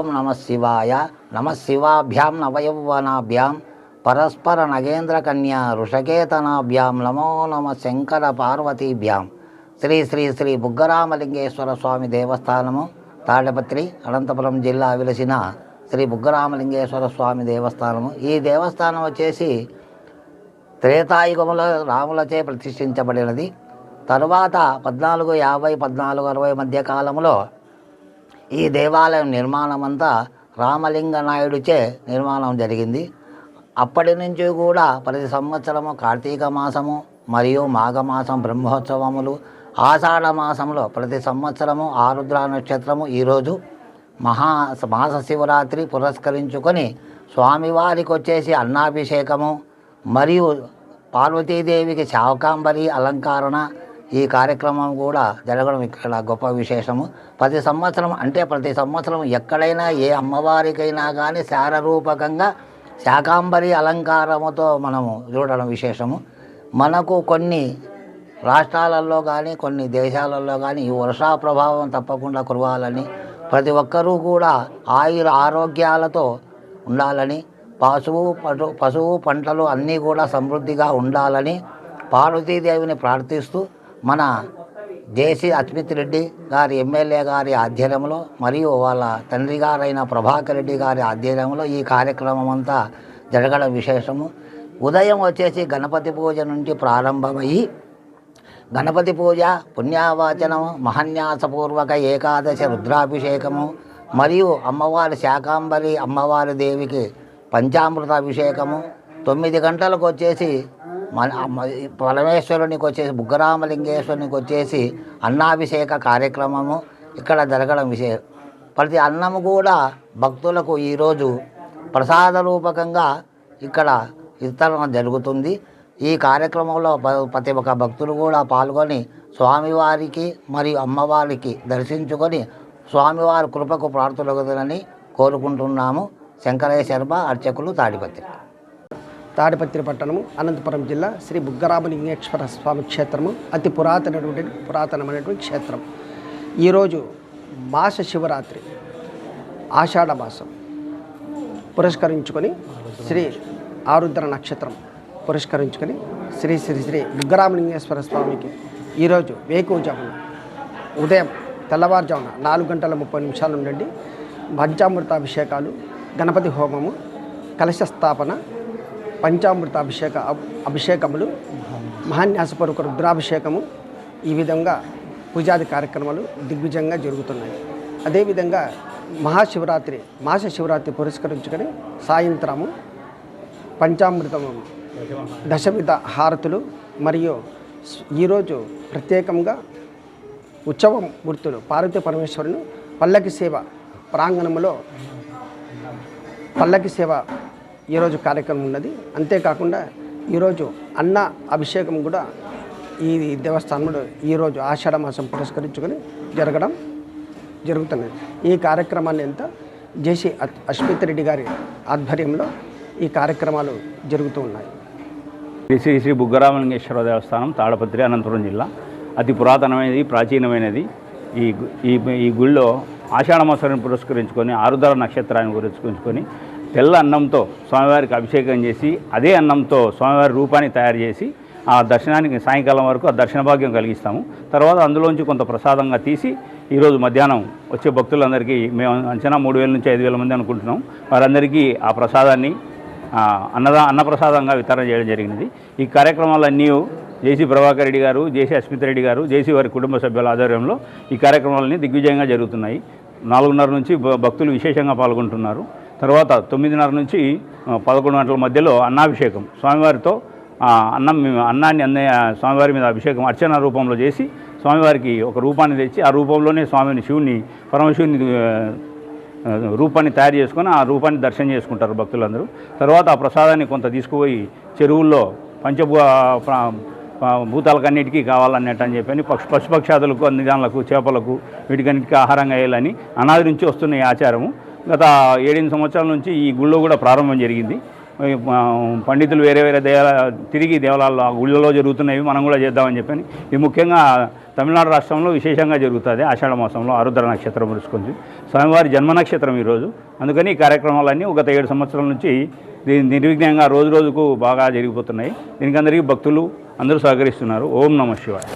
ఓం నమ శివాయ. నమ శివాభ్యాం నవయౌవనాభ్యాం. పరస్పర నగేంద్ర కన్యా ఋషకేతనాభ్యాం. నమో నమ శంకర పార్వతీభ్యాం. శ్రీ శ్రీ శ్రీ బుగ్గరామలింగేశ్వర స్వామి దేవస్థానము తాడపత్రి అనంతపురం జిల్లా విలసిన శ్రీ బుగ్గరామలింగేశ్వర స్వామి దేవస్థానము. ఈ దేవస్థానం వచ్చేసి త్రేతాయుగంలో రాములచే ప్రతిష్ఠించబడినది. తరువాత పద్నాలుగు యాభై పద్నాలుగు అరవై మధ్య కాలంలో ఈ దేవాలయం నిర్మాణం అంతా రామలింగ నాయుడుచే నిర్మాణం జరిగింది. అప్పటి నుంచి కూడా ప్రతి సంవత్సరము కార్తీక మాసము మరియు మాఘమాసం బ్రహ్మోత్సవములు ఆషాఢ మాసంలో ప్రతి సంవత్సరము ఆరుద్ర నక్షత్రము ఈరోజు మహా మాస శివరాత్రి పురస్కరించుకొని స్వామివారికి వచ్చేసి అన్నాభిషేకము మరియు పార్వతీదేవికి శావకాంబరి అలంకరణ ఈ కార్యక్రమం కూడా జరగడం ఇక్కడ గొప్ప విశేషము. ప్రతి సంవత్సరం అంటే ప్రతి సంవత్సరం ఎక్కడైనా ఏ అమ్మవారికైనా కానీ శారరూపకంగా శాకాంబరి అలంకారముతో మనము చూడడం విశేషము. మనకు కొన్ని రాష్ట్రాలలో కానీ కొన్ని దేశాలలో కానీ ఈ వర్షా ప్రభావం తప్పకుండా కురవాలని ప్రతి ఒక్కరూ కూడా ఆయుర ఆరోగ్యాలతో ఉండాలని పశువు పశువు పంటలు అన్నీ కూడా సమృద్ధిగా ఉండాలని పార్వతీదేవిని ప్రార్థిస్తూ మన జేసీ అస్మిత్ రెడ్డి గారి ఎమ్మెల్యే గారి ఆధ్వర్యంలో మరియు వాళ్ళ తండ్రి గారైన ప్రభాకర్ రెడ్డి గారి ఆధ్వర్యంలో ఈ కార్యక్రమం అంతా జరగడం విశేషము. ఉదయం వచ్చేసి గణపతి పూజ నుండి ప్రారంభమయ్యి గణపతి పూజ పుణ్యావాచనము మహన్యాసపూర్వక ఏకాదశి రుద్రాభిషేకము మరియు అమ్మవారి శాకాంబరి అమ్మవారి దేవికి పంచామృత అభిషేకము తొమ్మిది గంటలకు వచ్చేసి మన పరమేశ్వరునికి వచ్చేసి బుగ్గరామలింగేశ్వరునికి వచ్చేసి అన్నాభిషేక కార్యక్రమము ఇక్కడ జరగడం విశేషం ప్రతి అన్నము కూడా భక్తులకు ఈరోజు ప్రసాద రూపకంగా ఇక్కడ విస్తరణ జరుగుతుంది. ఈ కార్యక్రమంలో ప- ప్రతి ఒక్క భక్తులు కూడా పాల్గొని స్వామివారికి మరియు అమ్మవారికి దర్శించుకొని స్వామివారి కృపకు ప్రార్థులగుదనని కోరుకుంటున్నాము. శంకరయ్య శర్మ అర్చకులు తాడిపత్రి. తాడిపత్రి పట్టణము అనంతపురం జిల్లా శ్రీ బుగ్గరామలింగేశ్వర స్వామి క్షేత్రము అతి పురాతనటువంటి పురాతనమైనటువంటి క్షేత్రం. ఈరోజు మాస శివరాత్రి ఆషాఢ మాసం. పురస్కరించుకొని శ్రీ ఆరుద్ర నక్షత్రం పురస్కరించుకొని శ్రీ శ్రీ శ్రీ బుగ్గరామలింగేశ్వర స్వామికి ఈరోజు వేకువజామున ఉదయం తెల్లవారుజామున నాలుగు గంటల ముప్పై నిమిషాల నుండి పంచామృతాభిషేకాలు గణపతి హోమము కలశ స్థాపన పంచామృత అభిషేక అభిషేకములు మహాన్యాసపూర్వక రుద్రాభిషేకము ఈ విధంగా పూజాది కార్యక్రమాలు దిగ్విజయంగా జరుగుతున్నాయి. అదేవిధంగా మహాశివరాత్రి మాస శివరాత్రి పురస్కరించుకొని సాయంత్రము పంచామృతము దశవిధ హారతులు మరియు ఈరోజు ప్రత్యేకంగా ఉత్సవం గుర్తులు పార్వతీ పరమేశ్వరుని పల్లకి సేవ ప్రాంగణంలో పల్లకి సేవ ఈరోజు కార్యక్రమం ఉన్నది. అంతేకాకుండా ఈరోజు అన్న అభిషేకం కూడా ఈ దేవస్థానంలో ఈరోజు ఆషాఢ మాసం పురస్కరించుకొని జరగడం జరుగుతున్నది. ఈ కార్యక్రమాన్ని ఎంత జేసీ అ- అశ్విత్ రెడ్డి గారి ఆధ్వర్యంలో ఈ కార్యక్రమాలు జరుగుతూ ఉన్నాయి. శ్రీ శ్రీ శ్రీ బుగ్గరామలింగేశ్వర దేవస్థానం తాడపత్రి అనంతపురం జిల్లా. అతి పురాతనమైనది ప్రాచీనమైనది. ఈ ఈ ఈ గుళ్ళో ఆషాఢ మాసాన్ని పురస్కరించుకొని ఆరుదల నక్షత్రాన్ని పురస్కరించుకొని తెల్ల అన్నంతో స్వామివారికి అభిషేకం చేసి అదే అన్నంతో స్వామివారి రూపాన్ని తయారు చేసి ఆ దర్శనానికి సాయంకాలం వరకు ఆ దర్శన భాగ్యం కలిగిస్తాము. తర్వాత అందులోంచి కొంత ప్రసాదంగా తీసి ఈరోజు మధ్యాహ్నం వచ్చే భక్తులందరికీ మేము అంచనా మూడు వేల నుంచి ఐదు వేల మంది అనుకుంటున్నాం. వారందరికీ ఆ ప్రసాదాన్ని అన్నదా అన్నప్రసాదంగా వితరణ చేయడం జరిగినది. ఈ కార్యక్రమాలన్నీ జేసీ ప్రభాకర్ రెడ్డి గారు జేసీ అస్మిత్ రెడ్డి గారు జేసీ వారి కుటుంబ సభ్యుల ఆధ్వర్యంలో ఈ కార్యక్రమాలన్నీ దిగ్విజయంగా జరుగుతున్నాయి. నాలుగున్నర నుంచి భక్తులు విశేషంగా పాల్గొంటున్నారు. తర్వాత తొమ్మిదిన్నర నుంచి పదకొండు గంటల మధ్యలో అన్నాభిషేకం. స్వామివారితో ఆ, అన్నం అన్నాన్ని అన్న స్వామివారి మీద అభిషేకం అర్చన రూపంలో చేసి స్వామివారికి ఒక రూపాన్ని తెచ్చి ఆ రూపంలోనే స్వామిని శివుని పరమశివుని రూపాన్ని తయారు చేసుకొని ఆ రూపాన్ని దర్శనం చేసుకుంటారు భక్తులందరూ. తర్వాత ఆ ప్రసాదాన్ని కొంత తీసుకుపోయి చెరువుల్లో పంచభూ భూతాలకన్నిటికీ కావాలన్నట్టు అని చెప్పని పక్షు పశుపక్షాదులకు అన్ని దానిలకు చేపలకు వీటికన్నిటికీ ఆహారంగా వేయాలని అనాది నుంచి వస్తున్న ఈ ఆచారము. గత ఏడెనిమిది సంవత్సరాల నుంచి ఈ గుళ్ళో కూడా ప్రారంభం జరిగింది. పండితులు వేరే వేరే దేవాల తిరిగి దేవాలయాల్లో గుళ్ళలో జరుగుతున్నవి మనం కూడా చేద్దామని చెప్పని ఇది ముఖ్యంగా తమిళనాడు రాష్ట్రంలో విశేషంగా జరుగుతుంది. ఆషాఢ మాసంలో ఆరుద్ర నక్షత్రం పురుచుకుంది స్వామివారి జన్మ నక్షత్రం ఈరోజు. అందుకని ఈ కార్యక్రమాలన్నీ గత ఏడు సంవత్సరాల నుంచి దీని నిర్విఘ్నంగా రోజు రోజుకు బాగా జరిగిపోతున్నాయి. దీనికి అందరికీ భక్తులు అందరూ సహకరిస్తున్నారు. ఓం నమ శివాయ.